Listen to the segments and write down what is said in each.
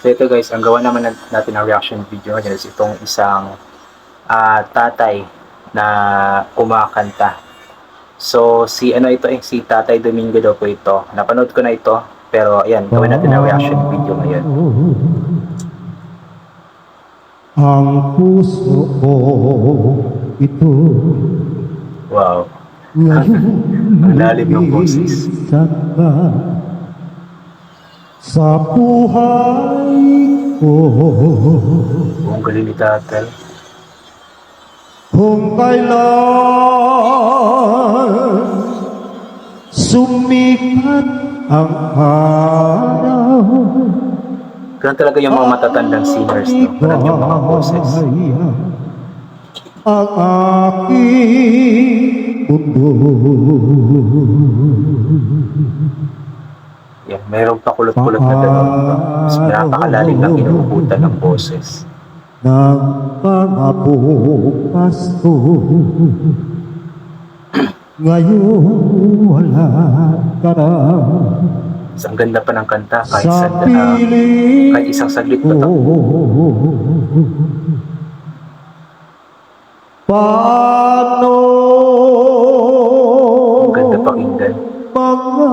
So ito guys, ang gawa naman nat- natin ng reaction video ngayon is itong isang ah, tatay na kumakanta. So si ano ito eh, si Tatay Domingo daw po ito. Napanood ko na ito, pero ayan, gawin natin ng reaction video ngayon. Ang puso ko ito Wow. Ang lalim ng boses. Sa buhay ko Ang galing ni Tatay. kung kailan sumikat ang araw Ganun talaga yung mga matatandang singers, no? Ganun yung mga boses. ang aking mundo. Yan, mayroong pakulot-kulot na gano'n. no? Mas napakalalim ng inuubutan ng boses. ng mga bukas ko. Ngayon wala ka na Mas ang ganda pa ng kanta kahit, sa ah, piling kahit isang saglit pa. Paano Ang ganda pakinggan. Mga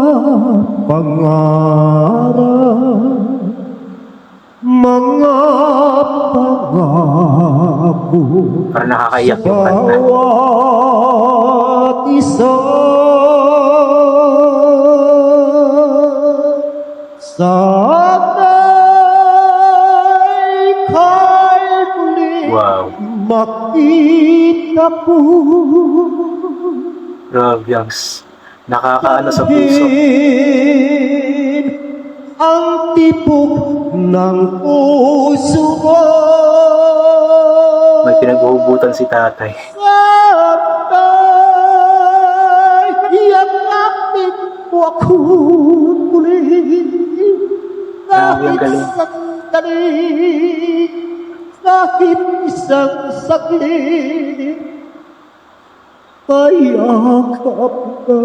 pangarap mga pangako Parang nakakaiyak yung kanta. bawat isa sana'y kay muli Wow. makita ko Grabe ang s- nakakaano sa puso. Ang tibok ng puso mo May pinaghuhugutan si tatay. Sana'y yakapin mo ako muli galing. sandali kahit isang saglit Payakap ka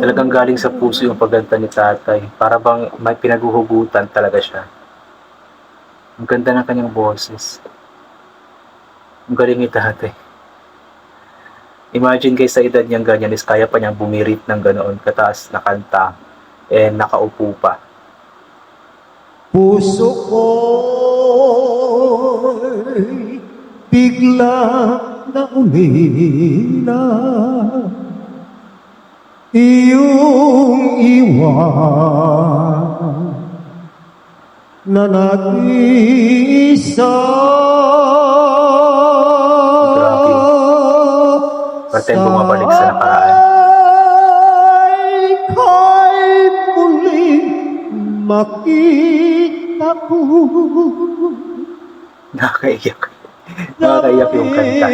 Talagang galing sa puso yung pagganta ni tatay. Para bang may pinaghuhugutan talaga siya. Ang ganda ng kanyang boses. Ang galing ni tatay. Imagine guys sa edad niyang ganyan is kaya pa niyang bumirit ng ganoon kataas na kanta and nakaupo pa. Puso ko'y biglang naumila Iyong iwan na nag-isa tayo bumabalik sa nakaraan? Ay, kay muling makita ko Nakakaiyak. Nakakaiyak yung kanta.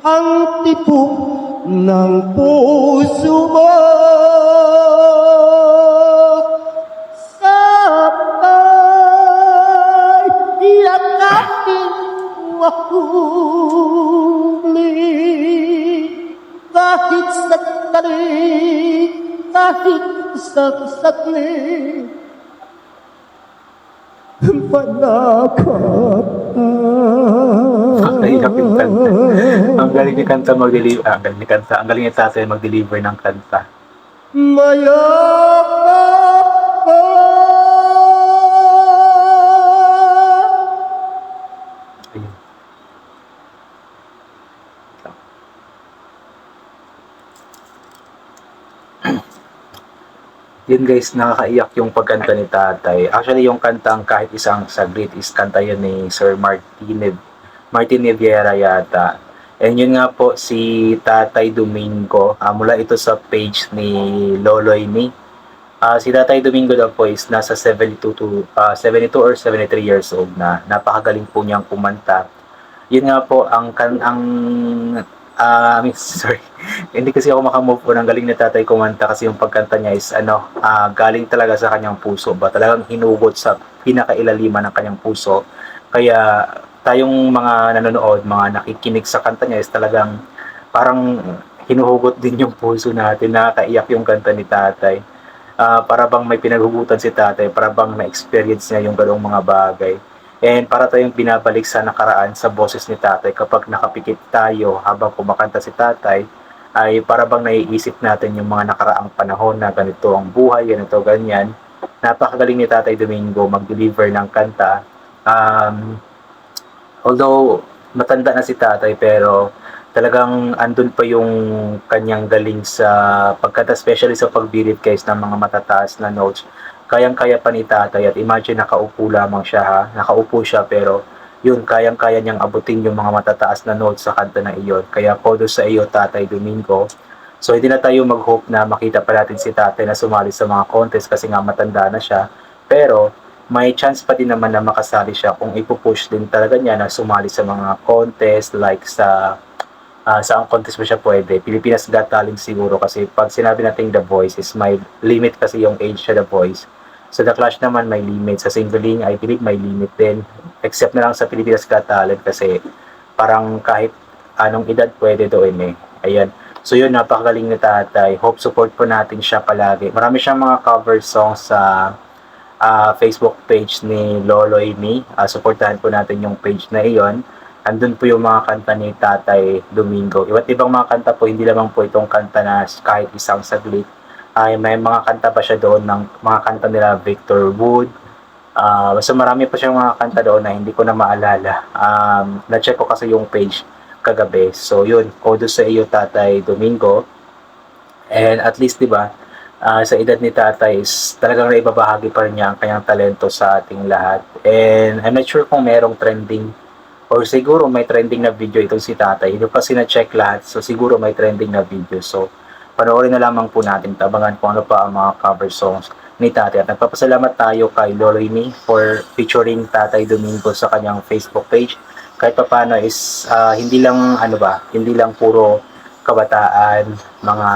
Ang tibok ng puso mo. Sabay ako muli Kahit sandali, kahit isang saglit Panakap Nakakaiyak yung kanta. Ang galing ni kanta mag-deliver. Ah, ang galing ni kanta. Ang galing ni tatay mag-deliver ng kanta. Mayakap ka Ayun. Yun guys, nakakaiyak yung pagkanta ni tatay. Actually, yung kantang kahit isang saglit is kanta yun ni Sir Martin Martin Niviera yata. And yun nga po, si Tatay Domingo, ah, mula ito sa page ni Loloy ni. Ah, si Tatay Domingo daw po is nasa 72, to, ah, 72 or 73 years old na. Napakagaling po niyang kumanta. Yun nga po, ang, kan, ang ah, I mean, sorry, hindi kasi ako makamove po ng galing ni tatay kumanta kasi yung pagkanta niya is ano, ah, galing talaga sa kanyang puso ba? Talagang hinugot sa pinakailaliman ng kanyang puso. Kaya tayong mga nanonood, mga nakikinig sa kanta niya is talagang parang hinuhugot din yung puso natin, nakakaiyak yung kanta ni tatay. Ah, para bang may pinaghugutan si tatay, para bang na-experience niya yung ganong mga bagay. And para tayong binabalik sa nakaraan sa boses ni tatay kapag nakapikit tayo habang kumakanta si tatay, ay para bang naiisip natin yung mga nakaraang panahon na ganito ang buhay, ganito, ganyan. Napakagaling ni Tatay Domingo mag-deliver ng kanta. Um, although matanda na si tatay pero talagang andun pa yung kanyang galing sa pagkata especially sa pagbirit guys ng mga matataas na notes kayang-kaya pa ni tatay at imagine nakaupo lamang siya ha nakaupo siya pero yun kayang-kaya niyang abutin yung mga matataas na notes sa kanta na iyon kaya kudos sa iyo tatay Domingo so hindi na tayo mag-hope na makita pa natin si tatay na sumali sa mga contest kasi nga matanda na siya pero may chance pa din naman na makasali siya kung ipupush din talaga niya na sumali sa mga contest like sa uh, sa contest ba siya pwede. Pilipinas Got Talent siguro kasi pag sinabi natin The Voice is may limit kasi yung age siya The Voice. Sa The Clash naman may limit. Sa singling I believe may limit din. Except na lang sa Pilipinas Got Talent kasi parang kahit anong edad pwede doon eh. Ayan. So yun, napakagaling ni tatay. Hope support po natin siya palagi. Marami siyang mga cover songs sa ah, Facebook page ni Lolo Amy. Ah, supportahan po natin yung page na iyon. Andun po yung mga kanta ni Tatay Domingo. Iba't ibang mga kanta po, hindi lamang po itong kanta na kahit isang saglit. Ay may mga kanta pa siya doon ng mga kanta nila Victor Wood. Ah, basta marami pa siyang mga kanta doon na hindi ko na maalala. Um, na-check ko kasi yung page kagabi. So yun, kudos sa iyo Tatay Domingo. And at least 'di ba, ah, sa edad ni tatay is talagang naibabahagi pa rin niya ang kanyang talento sa ating lahat. And I'm not sure kung merong trending or siguro may trending na video itong si tatay. Hindi pa sina-check lahat, so siguro may trending na video. So, panoorin na lamang po natin, tabangan kung ano pa ang mga cover songs ni tatay. At nagpapasalamat tayo kay Lorraine for featuring Tatay Domingo sa kanyang Facebook page. Kahit pa paano is ah, hindi lang ano ba, hindi lang puro kabataan, mga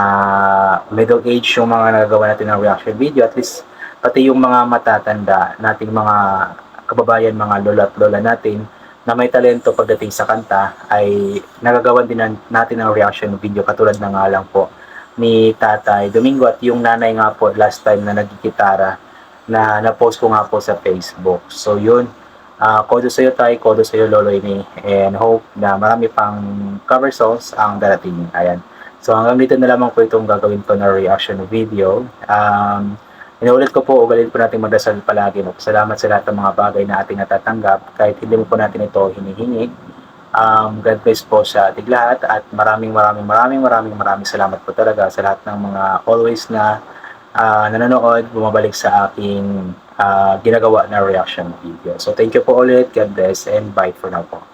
middle age yung mga nagagawa natin ng reaction video, at least pati yung mga matatanda nating mga kababayan, mga lola at lola natin na may talento pagdating sa kanta ay nagagawan din natin ng reaction video katulad na nga lang po ni Tatay Domingo at yung nanay nga po last time na nagkikitara na na-post ko nga po sa Facebook. So yun, uh, kodo sa iyo tayo, kodo sa iyo Lolo ini and hope na marami pang cover songs ang darating. Ayan. So hanggang dito na lamang po itong gagawin ko na reaction video. Um, Inuulit ko po, ugalin po natin magdasal palagi. Salamat sa lahat ng mga bagay na ating natatanggap. Kahit hindi mo po natin ito hinihingi. Um, God bless po sa ating lahat at maraming maraming maraming maraming maraming salamat po talaga sa lahat ng mga always na ah, nanonood, bumabalik sa aking ah, ginagawa na reaction video. So thank you po ulit, God bless and bye for now po.